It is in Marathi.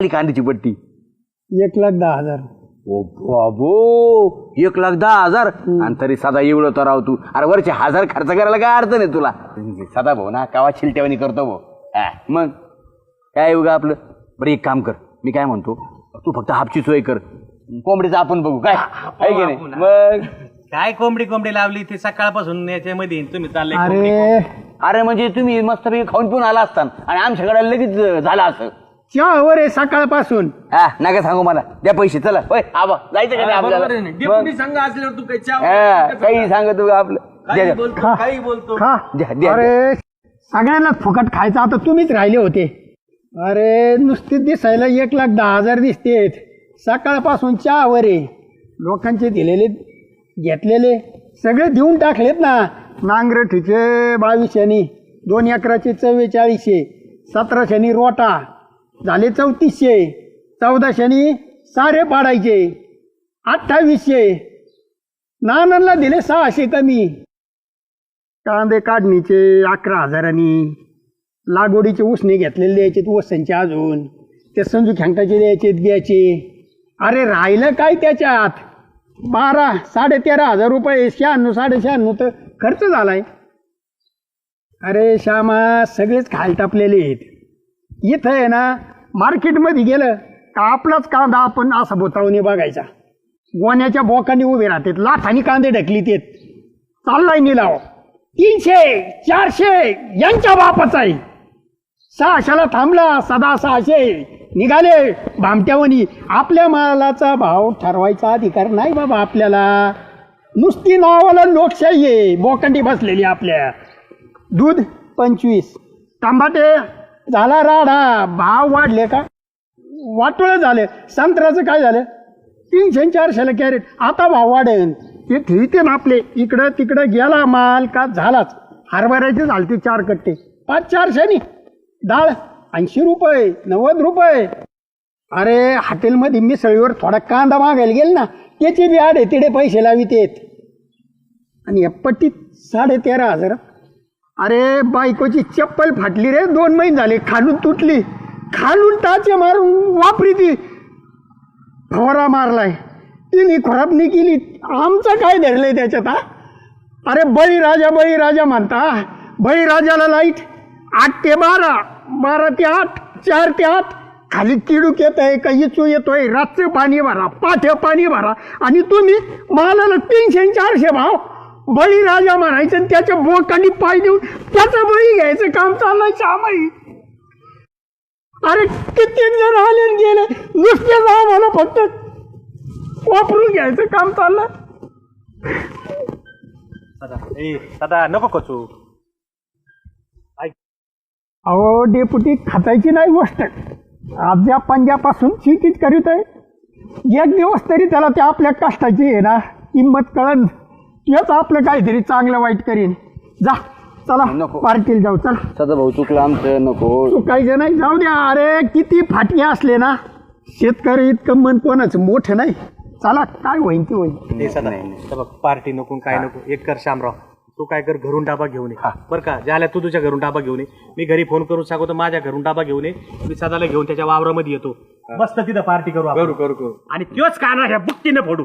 आली कांद्याची पट्टी. एक लाख दहा हजार. ओ बाबो एक लाख दहा हजार? आणि तरी सदा एवढं तर राव तू. अरे वरचे हजार खर्च करायला काय अडचण आहे तुला? सदा भाऊ ना कावा शिलट्यावानी करतो भाऊ. हा, मग? काय उगा आपलं? बरं एक काम कर. मी काय म्हणतो तू फक्त हापची सोय कर. कोंबडीचं आपण बघू. काय? आहे की नाही? मग? काय कोंबडी कोंबडी लावली? ते सकाळपासून याच्यामध्ये तुम्ही चालले अरे. अरे म्हणजे तुम्ही मस्त खाऊन पिऊन आला असता. आणि आमच्याकडे लगेच झालं असं. चहावर आहे सकाळपासून? हा नका सांगू मला. द्या पैसे चला. होय आबा जायचं का नाही आपल्याला? डेप्युटी संघ असल्यावर तू काही चहा- हा, काही सांगत उगा आपलं. द्या, काही द्या. बोलतो खा. काही बोलतो. खा. द्या, द्या, अरे सगळ्यांनाच फुकट खायचं आता तुम्हीच राहिले होते. अरे नुसते दिसायला एक लाख दहा हजार दिसतेत. सकाळपासून चहावर आहे. लोकांचे दिलेले घेतलेले सगळे देऊन टाकलेत ना. नांगरठीचे बावीसशेनी दोन अकराचे चव्वेचाळीसशे सतराशेनी रोटा. झाले चौतीसशे. चौदाशेनी सारे पाडायचे. अठ्ठावीसशे. नानांना दिले सहाशे कमी. कांदे काढणीचे अकरा हजारांनी. लागवडीचे उसने घेतलेले द्यायचे वसांचे अजून. ते संजू खेंगटाचे द्यायचे द्यायचे. अरे राहिलं काय त्याच्यात? बारा साडे तेरा हजार रुपये शहाण्णव साडे शहाण्णव तर खर्च झालाय. अरे श्यामा सगळेच खाल टापलेले आहेत. इथं आहे ना मार्केटमध्ये गेलं का आपलाच कांदा आपण असा बोतावणे बघायचा. गोण्याच्या बोकांनी उभे राहतात लाथानी कांदे ढकली तेत चाललाय निलाव. तीनशे चारशे यांच्या बापाचा आहे सहाशाला थांबला सदा सहाशे. निघाले भामट्यावनी आपल्या मालाचा भाव ठरवायचा अधिकार नाही बाबा आपल्याला. नुसती नावाला लोकशाही आहे. बोकंडी बसलेली आपल्या. दूध पंचवीस. तांबाटे झाला राडा. भाव वाढले का? वाटोळं झाले. संत्र्याचं काय झालं? तीनशे आणि चारशेला कॅरेट आता भाव वाढेल ते ठेवते ना आपले. इकडं तिकडं गेला माल का झालाच. हरभऱ्याचे झालते चार कट्टे. पाच चारशेनी. डाळ ऐंशी रुपये नव्वद रुपये. अरे हॉटेलमध्ये मिसळीवर थोडा कांदा मागायला गेल ना त्याचे बी आडे तिडे पैसे लावित आणि या पट्टीत साडे तेरा हजार. अरे बायकोची चप्पल फाटली रे. दोन महिने झाले खालून तुटली. खालून टाचे मारून वापरी ती. फवारा मारलाय. तिने खराबनी केली. आमचं काय धरलंय त्याच्यात हा? अरे बळीराजा बळीराजा म्हणता. बळीराजाला लाइट. आठ ते बारा. बारा ते आठ. चार ते आठ. खाली किडूक येत आहे का इचू येतोय. रात्र पाणी भरा पाठ्या पाणी भरा. आणि तुम्ही मालाला तीनशे चारशे भाव. बळीराजा म्हणायचं आणि त्याच्या बोकांनी पाय देऊन त्याचं बळी घ्यायचं काम चाललंय श्यामाई. अरे कित्येक जण आले गेले नुसते जाऊ मला फक्त. वापरून घ्यायचं काम चाललं दादा नको कचू. अहो डेपुटी खातायची नाही गोष्ट. आजच्या पंजापासून शेतीच करीत आहे एक दिवस तरी त्याला त्या आपल्या कष्टाची आहे ना किंमत कळन. तेच आपलं काहीतरी चांगलं वाईट करीन. जा चला नको. पार्टीला जाऊ चला. सदा भाऊ चुकलं आमचं नको. चुकायचं नाही जाऊ द्या. अरे किती फाटके असले ना. शेतकरी इतकं मन कोणाचं मोठं नाही. चला काय होईन ते होईन. ते सदा. तर बघ पार्टी नको काय नको. एक कर शामराव. तू काय कर घरून डाबा घेऊन ये. बरं का? ज्याला तू तुझ्या घरून डाबा घेऊन ये. मी घरी फोन करून सांगतो माझ्या घरून डाबा घेऊन ये. मी सदाला घेऊन त्याच्या वावरामध्ये येतो. मस्त तिथं पार्टी करू करू करू करू. आणि त्योच काना ह्या बुक्कीने फोडू.